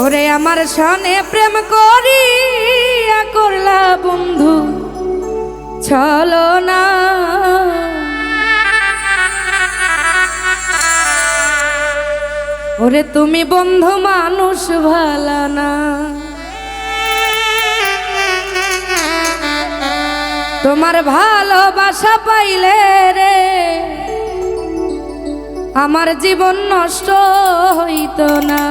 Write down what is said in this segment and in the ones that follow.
ওরে আমার সনে প্রেম করি করলা বন্ধু, চলো না। ওরে তুমি বন্ধু মানুষ ভালা না। তোমার ভালোবাসা পাইলে রে, আমার জীবন নষ্ট হইতো না।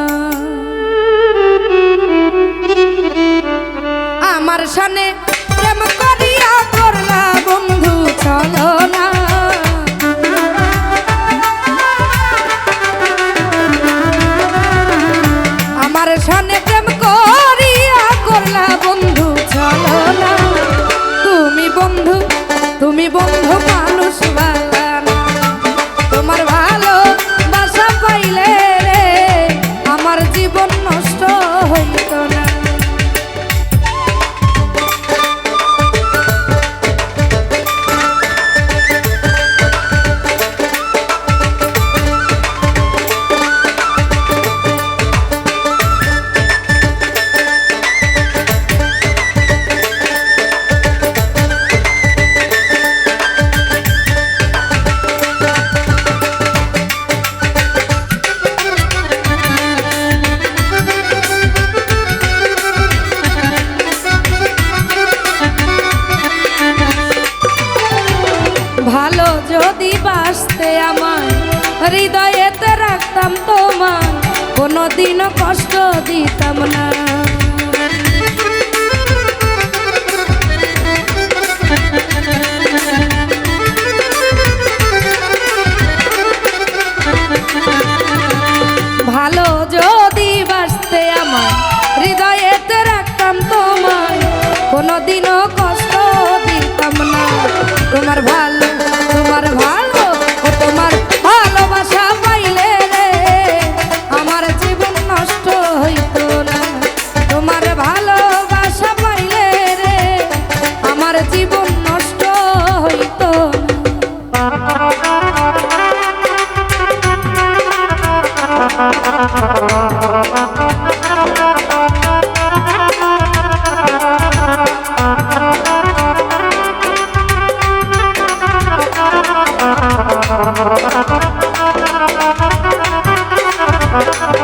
যদি বাঁচতে আমার হৃদয়েতে রাখতাম তোমার কোনোদিনও কষ্ট দিতাম না। Thank you.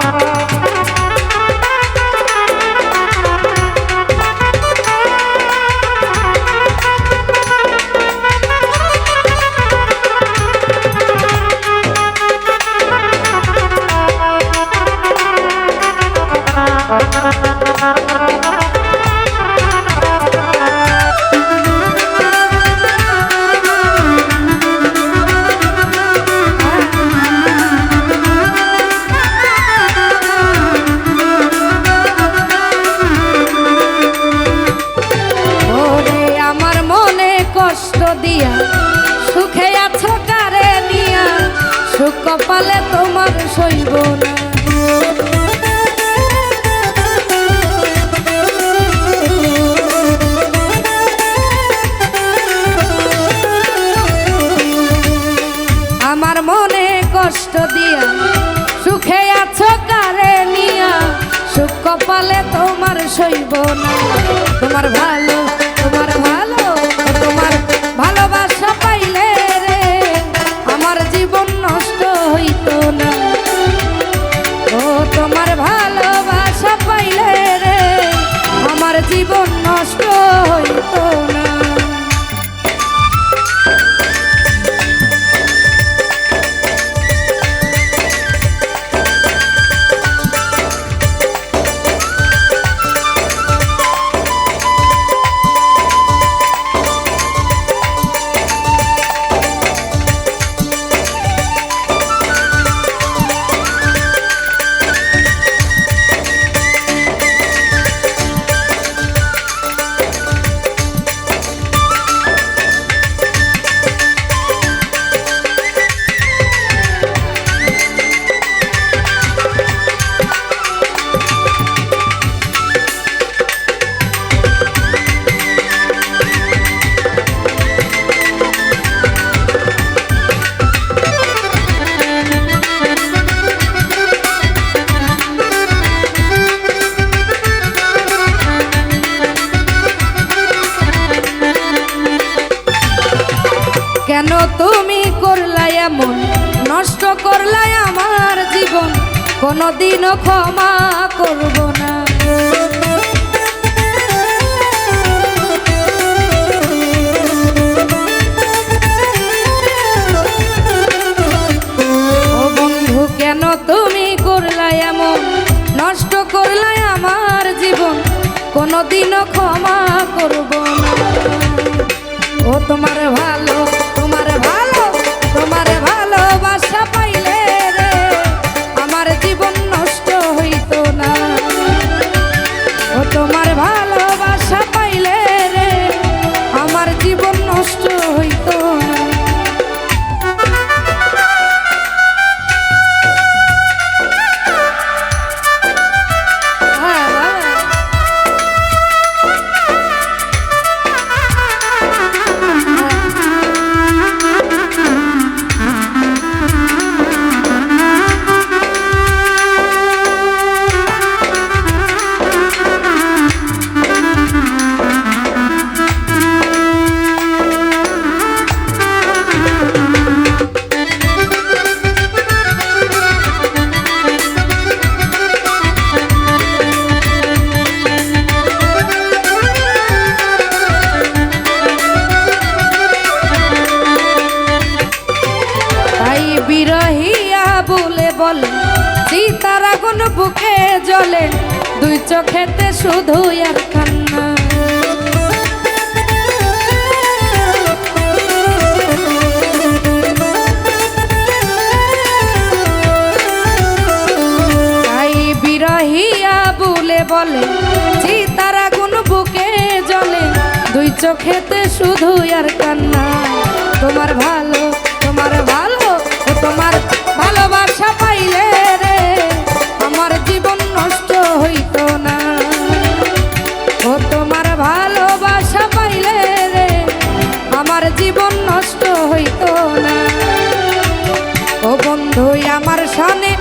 কপালে তোমার সইব না। আমার মনে কষ্ট দিয়া, সুখে আছো কারে নিয়া সুখ কপালে তোমার সইব না। কোনোদিনও ক্ষমা করব না। কেন তুমি নষ্ট আমার জীবন। কোনোদিনও ক্ষমা করব না। ও তোমার ভালো বলে সীতার আগুন বুকে জ্বলে, দুই চোখেতে শুধু আর কান্না বিরহিয়া বলে বলে সীতার আগুন বুকে জ্বলে, দুই চোখেতে শুধু আর কান্না তোমার ভালো তুই আমার সনে